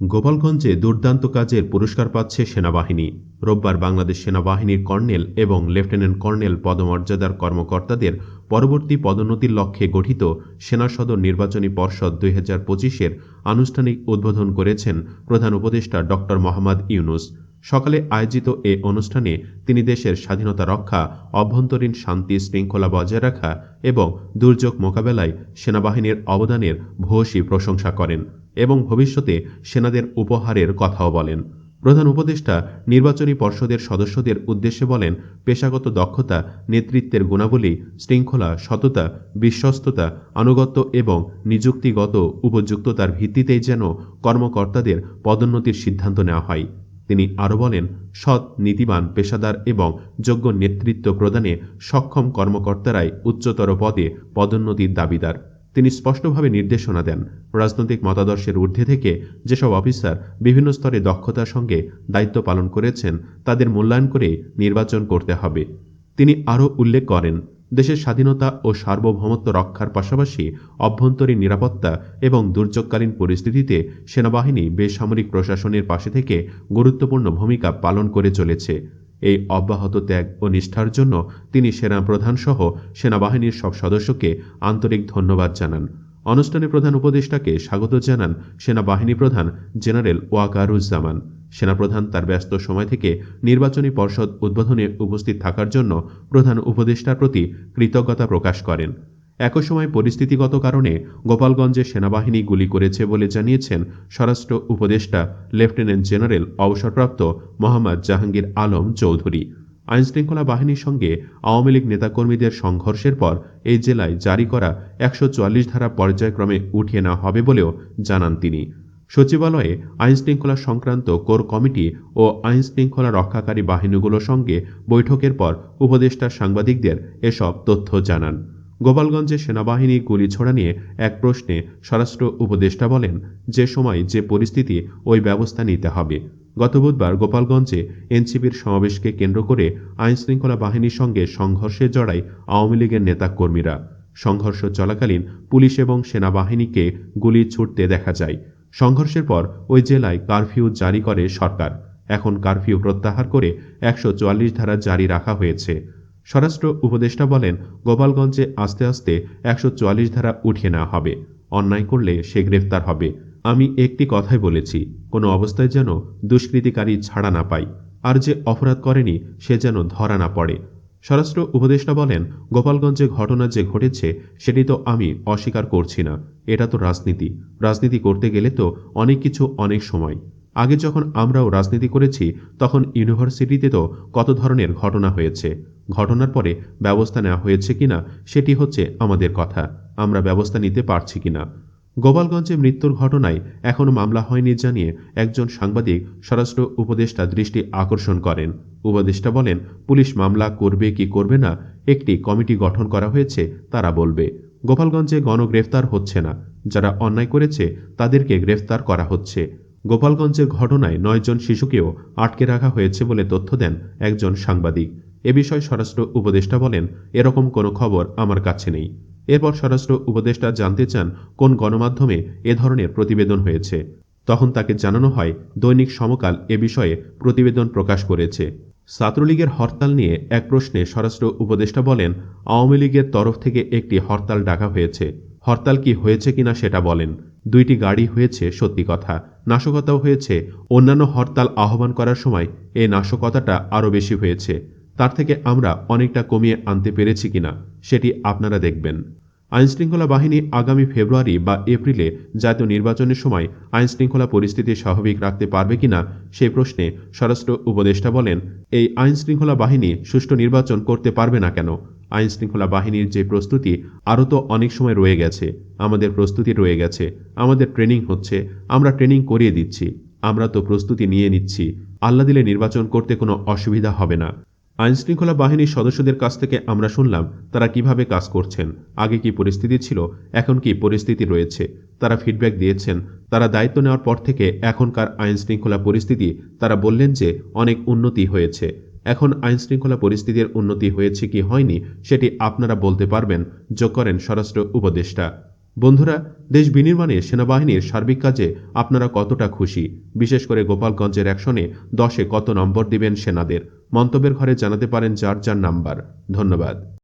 গোপালগঞ্জে দুর্দান্ত কাজের পুরস্কার পাচ্ছে সেনাবাহিনী। রোববার বাংলাদেশ সেনাবাহিনীর কর্নেল এবং লেফটেন্যান্ট কর্নেল পদমর্যাদার কর্মকর্তাদের পরবর্তী পদোন্নতির লক্ষ্যে গঠিত সেনা সদর নির্বাচনী পর্ষদ দুই হাজার পঁচিশের আনুষ্ঠানিক উদ্বোধন করেছেন প্রধান উপদেষ্টা ড মোহাম্মদ ইউনুস। সকালে আয়োজিত এ অনুষ্ঠানে তিনি দেশের স্বাধীনতা রক্ষা, অভ্যন্তরীণ শান্তি শৃঙ্খলা বজায় রাখা এবং দুর্যোগ মোকাবেলায় সেনাবাহিনীর অবদানের ভূয়সী প্রশংসা করেন। এবং ভবিষ্যতে সেনাদের উপহারের কথাও বলেন। প্রধান উপদেষ্টা নির্বাচনী পর্ষদের সদস্যদের উদ্দেশ্যে বলেন, পেশাগত দক্ষতা, নেতৃত্বের গুণাবলী, শৃঙ্খলা, সততা, বিশ্বস্ততা, আনুগত্য এবং নিযুক্তিগত উপযুক্ততার ভিত্তিতেই যেন কর্মকর্তাদের পদোন্নতির সিদ্ধান্ত নেওয়া হয়। তিনি আরও বলেন, সৎ, নীতিবান পেশাদার এবং যোগ্য নেতৃত্ব প্রদানে সক্ষম কর্মকর্তারাই উচ্চতর পদে পদোন্নতির দাবিদার। তিনি স্পষ্টভাবে নির্দেশনা দেন রাজনৈতিক মতাদর্শের ঊর্ধ্বে থেকে যেসব অফিসার বিভিন্ন স্তরে দক্ষতার সঙ্গে দায়িত্ব পালন করেছেন, তাদের মূল্যায়ন করে নির্বাচন করতে হবে। তিনি আরও উল্লেখ করেন, দেশের স্বাধীনতা ও সার্বভৌমত্ব রক্ষার পাশাপাশি অভ্যন্তরীণ নিরাপত্তা এবং দুর্যোগকালীন পরিস্থিতিতে সেনাবাহিনী বেসামরিক প্রশাসনের পাশে থেকে গুরুত্বপূর্ণ ভূমিকা পালন করে চলেছে। এই অব্যাহত ত্যাগ ও নিষ্ঠার জন্য তিনি সেনা প্রধানসহ সেনাবাহিনীর সব সদস্যকে আন্তরিক ধন্যবাদ জানান। অনুষ্ঠানে প্রধান উপদেষ্টাকে স্বাগত জানান সেনাবাহিনী প্রধান জেনারেল ওয়াকারুজ্জামান। সেনাপ্রধান তার ব্যস্ত সময় থেকে নির্বাচনী পর্ষদ উদ্বোধনে উপস্থিত থাকার জন্য প্রধান উপদেষ্টার প্রতি কৃতজ্ঞতা প্রকাশ করেন। একই সময় পরিস্থিতিগত কারণে গোপালগঞ্জে সেনাবাহিনী গুলি করেছে বলে জানিয়েছেন স্বরাষ্ট্র উপদেষ্টা লেফটেন্যান্ট জেনারেল অবসরপ্রাপ্ত মোহাম্মদ জাহাঙ্গীর আলম চৌধুরী। আইনশৃঙ্খলা বাহিনীর সঙ্গে আওয়ামী লীগ নেতাকর্মীদের সংঘর্ষের পর এই জেলায় জারি করা একশো চুয়াল্লিশ ধারা পর্যায়ক্রমে উঠিয়ে নেওয়া হবে বলেও জানান তিনি। সচিবালয়ে আইনশৃঙ্খলা সংক্রান্ত কোর কমিটি ও আইনশৃঙ্খলা রক্ষাকারী বাহিনীগুলোর সঙ্গে বৈঠকের পর উপদেষ্টা সাংবাদিকদের এসব তথ্য জানান। গোপালগঞ্জে সেনাবাহিনী গুলি ছোড়া নিয়ে এক প্রশ্নে স্বরাষ্ট্র উপদেষ্টা বলেন, যে সময় যে পরিস্থিতি, ওই ব্যবস্থা নিতে হবে। গত বুধবার গোপালগঞ্জে এনসিপির সমাবেশকে কেন্দ্র করে আইনশৃঙ্খলা বাহিনীর সঙ্গে সংঘর্ষে জড়ায় আওয়ামী লীগের নেতাকর্মীরা। সংঘর্ষ চলাকালীন পুলিশ এবং সেনাবাহিনীকে গুলি ছুটতে দেখা যায়। সংঘর্ষের পর ওই জেলায় কারফিউ জারি করে সরকার। এখন কারফিউ প্রত্যাহার করে একশো চুয়াল্লিশ ধারা জারি রাখা হয়েছে। স্বরাষ্ট্র উপদেষ্টা বলেন, গোপালগঞ্জে আস্তে আস্তে একশো চুয়াল্লিশ ধারা উঠিয়ে নেওয়া হবে। অন্যায় করলে সে গ্রেফতার হবে। আমি একটি কথাই বলেছি, কোনো অবস্থায় যেন দুষ্কৃতিকারী ছাড়া না পাই আর যে অপরাধ করেনি, সে যেন ধরা না পড়ে। স্বরাষ্ট্র উপদেষ্টা বলেন, গোপালগঞ্জে ঘটনা যে ঘটেছে, সেটি তো আমি অস্বীকার করছি না। এটা তো রাজনীতি। রাজনীতি করতে গেলে তো অনেক কিছু অনেক সময়। আগে যখন আমরাও রাজনীতি করেছি, তখন ইউনিভার্সিটিতে তো কত ধরনের ঘটনা হয়েছে। ঘটনার পরে ব্যবস্থা নেওয়া হয়েছে কিনা, সেটি হচ্ছে আমাদের কথা। আমরা ব্যবস্থা নিতে পারছি কিনা। গোপালগঞ্জে মৃত্যুর ঘটনায় এখনও মামলা হয়নি জানিয়ে একজন সাংবাদিক স্বরাষ্ট্র উপদেষ্টা দৃষ্টি আকর্ষণ করেন। উপদেষ্টা বলেন, পুলিশ মামলা করবে কি করবে না, একটি কমিটি গঠন করা হয়েছে, তারা বলবে। গোপালগঞ্জে গণগ্রেফতার হচ্ছে না। যারা অন্যায় করেছে, তাদেরকে গ্রেফতার করা হচ্ছে। গোপালগঞ্জের ঘটনায় নয়জন শিশুকেও আটকে রাখা হয়েছে বলে তথ্য দেন একজন সাংবাদিক। এ বিষয়ে স্বরাষ্ট্র উপদেষ্টা বলেন, এরকম কোনো খবর আমার কাছে নেই। এরপর স্বরাষ্ট্র উপদেষ্টা জানতে চান, কোন গণমাধ্যমে এ ধরনের প্রতিবেদন হয়েছে। তখন তাকে জানানো হয়, দৈনিক সমকাল এ বিষয়ে প্রতিবেদন প্রকাশ করেছে। ছাত্রলীগের হরতাল নিয়ে এক প্রশ্নে স্বরাষ্ট্র উপদেষ্টা বলেন, আওয়ামী লীগের তরফ থেকে একটি হরতাল ডাকা হয়েছে। হরতাল কি হয়েছে কিনা সেটা বলেন। দুইটি গাড়ি হয়েছে সত্যি কথা। নাশকতাও হয়েছে। অন্যান্য হরতাল আহ্বান করার সময় এই নাশকতাটা আরও বেশি হয়েছে। তার থেকে আমরা অনেকটা কমিয়ে আনতে পেরেছি কিনা, সেটি আপনারা দেখবেন। আইনশৃঙ্খলা বাহিনী আগামী ফেব্রুয়ারি বা এপ্রিলে জাতীয় নির্বাচনের সময় আইনশৃঙ্খলা পরিস্থিতি স্বাভাবিক রাখতে পারবে কিনা সেই প্রশ্নে স্বরাষ্ট্র উপদেষ্টা বলেন, এই আইনশৃঙ্খলা বাহিনী সুষ্ঠু নির্বাচন করতে পারবে না কেন? আইনশৃঙ্খলা বাহিনীর যে প্রস্তুতি, আরও তো অনেক সময় রয়ে গেছে। আমাদের প্রস্তুতি রয়ে গেছে। আমাদের ট্রেনিং হচ্ছে। আমরা ট্রেনিং করিয়ে দিচ্ছি। আমরা তো প্রস্তুতি নিয়ে নিচ্ছি। আল্লাহ দিলে নির্বাচন করতে কোনো অসুবিধা হবে না। আইনশৃঙ্খলা বাহিনীর সদস্যদের কাছ থেকে আমরা শুনলাম, তারা কীভাবে কাজ করছেন, আগে কি পরিস্থিতি ছিল, এখন কি পরিস্থিতি রয়েছে। তারা ফিডব্যাক দিয়েছেন। তারা দায়িত্ব নেওয়ার পর থেকে এখনকার আইনশৃঙ্খলা পরিস্থিতি, তারা বললেন যে অনেক উন্নতি হয়েছে। এখন আইনশৃঙ্খলা পরিস্থিতির উন্নতি হয়েছে কি হয়নি, সেটি আপনারা বলতে পারবেন, যোগ করেন স্বরাষ্ট্র উপদেষ্টা। বন্ধুরা, দেশ বিনির্মাণে সেনাবাহিনীর সার্বিক কাজে আপনারা কতটা খুশি? বিশেষ করে গোপালগঞ্জের অ্যাকশনে দশে কত নম্বর দিবেন সেনাদের? মন্তব্যের ঘরে জানাতে পারেন যার যার নাম্বার। ধন্যবাদ।